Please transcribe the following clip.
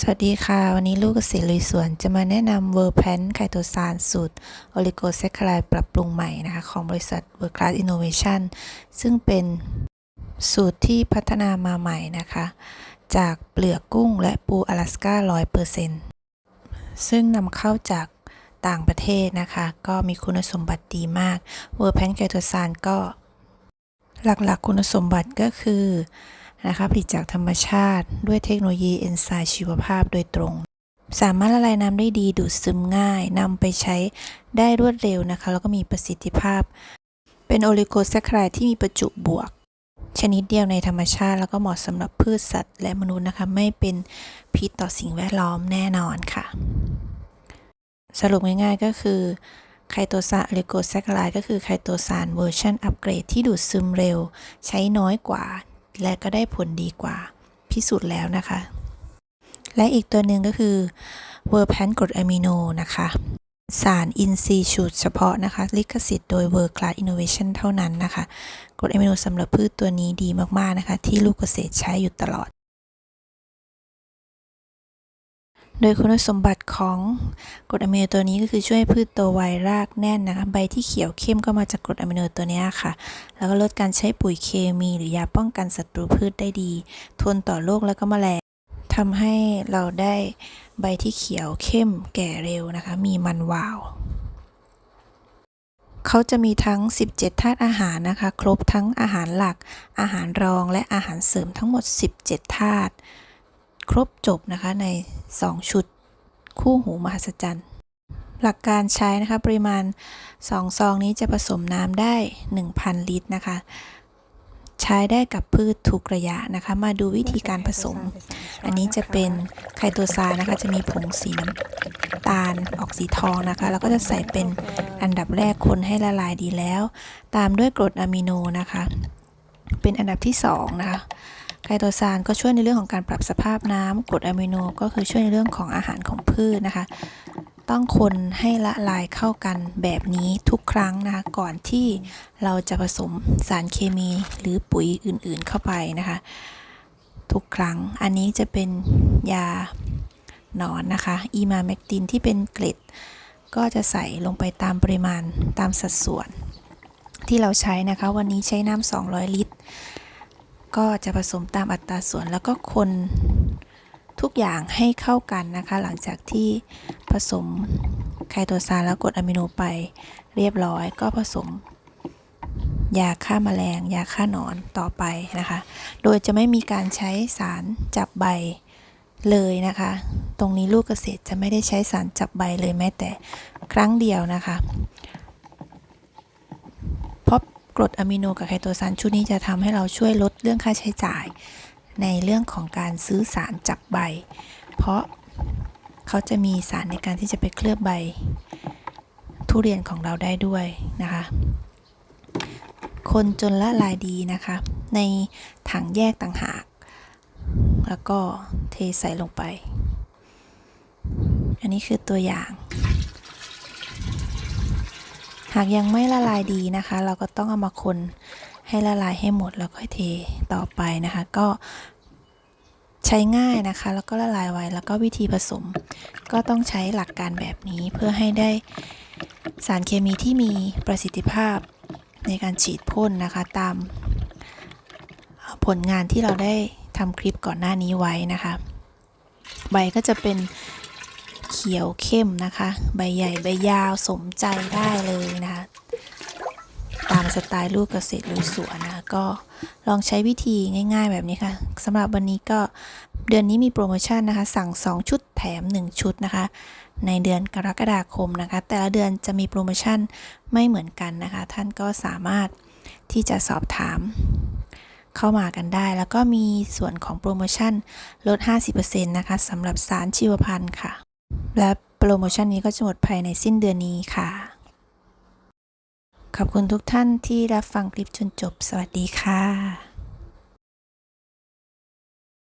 สวัสดีค่ะ วันนี้ลูกเกษตรลุยสวนจะมาแนะนำเวอร์แพนไคโตซานสูตรโอลิโกแซคคลายปรับปรุงใหม่นะคะ ของบริษัทเวอร์คลาสอินโนเวชันซึ่งเป็นสูตรที่พัฒนามาใหม่นะคะ จากเปลือกกุ้งและปูอลาสก้า100%ซึ่งนำเข้าจากต่างประเทศนะคะ ก็มีคุณสมบัติดีมากเวอร์แพนไคโตซานก็ หลักๆ คุณสมบัติก็คือ นะคะผลิตจากธรรมชาติ ด้วยเทคโนโลยีเอนไซม์ชีวภาพโดยตรง สามารถละลายน้ำได้ดีดูดซึมง่ายนำไปใช้ได้รวดเร็วนะคะ แล้วก็มีประสิทธิภาพ เป็นโอลิโกแซคคลายที่มีประจุบวก ชนิดเดียวในธรรมชาติ แล้วก็เหมาะสำหรับพืชสัตว์ และมนุษย์นะคะ ไม่เป็นพิษต่อสิ่งแวดล้อมแน่นอนค่ะ สรุปง่ายๆก็คือไคโตซานโอลิโกแซคคลายก็คือไคโตซานเวอร์ชันอัปเกรดที่ดูดซึมเร็ว ใช้น้อยกว่า และก็ได้ผลดีกว่าพิสูจน์แล้วนะคะ และอีกตัวหนึ่งก็คือเวอร์แพนกรดอะมิโนนะคะ สารอินทรีย์สูตเฉพาะนะคะ ลิขสิทธิ์โดยเวอร์คลาสอินโนเวชันเท่านั้นนะคะกรดอะมิโนสำหรับพืชตัวนี้ดีมาก ๆ นะคะ ที่ลูกเกษตรใช้อยู่ตลอด โดยคุณสมบัติของกรดอะมิโนตัวนี้ก็คือช่วยให้พืชโตไวรากแน่นนะคะใบที่เขียวเข้มก็มาจากกรดอะมิโนตัวนี้ค่ะ แล้วก็ลดการใช้ปุ๋ยเคมีหรือยาป้องกันศัตรูพืชได้ดี ทนต่อโรคและก็แมลงทำให้เราได้ใบที่เขียวเข้มแก่เร็วนะคะ มีมันวาวเขาจะมีทั้ง 17 ธาตุอาหารนะคะ ครบทั้งอาหารหลัก อาหารรองและอาหารเสริมทั้งหมด 17 ธาตุ ครบจบนะคะใน 2 ชุด คู่หูมหัศจรรย์ หลักการใช้นะคะปริมาณ 2 ซองนี้จะผสมน้ำได้ 1,000 ลิตรนะคะ ใช้ได้กับพืชทุกระยะนะคะ มาดูวิธีการผสม อันนี้จะเป็นไคโตซานนะคะ จะมีผงสีน้ำตาลออกสีทองนะคะ แล้วก็จะใส่เป็นอันดับแรกคนให้ละลายดีแล้ว ตามด้วยกรดอะมิโนนะคะ เป็นอันดับที่สองนะคะ ไคโตซานก็ช่วยในเรื่องของการปรับสภาพน้ำกรดอะมิโนก็คือช่วยในเรื่องของอาหารของพืชนะคะ ต้องคนให้ละลายเข้ากันแบบนี้ทุกครั้งนะคะ ก่อนที่เราจะผสมสารเคมีหรือปุ๋ยอื่นๆเข้าไปนะคะ ทุกครั้งอันนี้จะเป็นยาหนอนนะคะอีมาแมกตินที่เป็นเกล็ด ก็จะใส่ลงไปตามปริมาณตามสัดส่วน ที่เราใช้นะคะ วันนี้ใช้น้ำ200 ลิตร ก็จะผสมตามอัตราส่วนแล้วก็คนทุกอย่างให้เข้ากันนะคะ หลังจากที่ผสมไคโตซานแล้วกรดอะมิโนไปเรียบร้อย ก็ผสม ยาฆ่าแมลง ยาฆ่าหนอนต่อไปนะคะ โดยจะไม่มีการใช้สารจับใบเลยนะคะ ตรงนี้ลูกเกษตรจะไม่ได้ใช้สารจับใบเลยแม้แต่ครั้งเดียวนะคะ กรดอะมิโนกับไคโตซานชุดนี้จะทำให้เราช่วยลดเรื่องค่าใช้จ่าย ในเรื่องของการซื้อสารจับใบ เพราะเขาจะมีสารในการที่จะไปเคลือบใบ ทุเรียนของเราได้ด้วยนะคะ คนจนละลายดีนะคะ ในถังแยกต่างหาก แล้วก็เทใส่ลงไป อันนี้คือตัวอย่าง หากยังไม่ละลายดีนะคะ เราก็ต้องเอามาคนให้ละลายให้หมดแล้วค่อยเทต่อไปนะคะ ก็ใช้ง่ายนะคะ แล้วก็ละลายไวแล้วก็วิธีผสม ก็ต้องใช้หลักการแบบนี้เพื่อให้ได้สารเคมีที่มีประสิทธิภาพในการฉีดพ่นนะคะ ตามผลงานที่เราได้ทำคลิปก่อนหน้านี้ไว้นะคะ ใบก็จะเป็น เขียวเข้มนะคะ ใบใหญ่ใบยาวสมใจได้เลยนะคะ ตามสไตล์ลูกเกษตรลุยสวนนะก็ลองใช้วิธีง่าย ๆ แบบนี้ค่ะสำหรับวันนี้ก็เดือนนี้มีโปรโมชั่นนะคะ สั่ง 2 ชุดแถม 1 ชุดนะคะ ในเดือนกรกฎาคมนะคะ แต่ละเดือนจะมีโปรโมชั่นไม่เหมือนกันนะคะ ท่านก็สามารถที่จะสอบถามเข้ามากันได้ แล้วก็มีส่วนของโปรโมชั่นลด 50%นะคะสำหรับสารชีวพันธุ์ค่ะ และโปรโมชั่นนี้ก็จะหมดภายในสิ้นเดือนนี้ค่ะ ขอบคุณทุกท่านที่รับฟังคลิปจนจบ สวัสดีค่ะ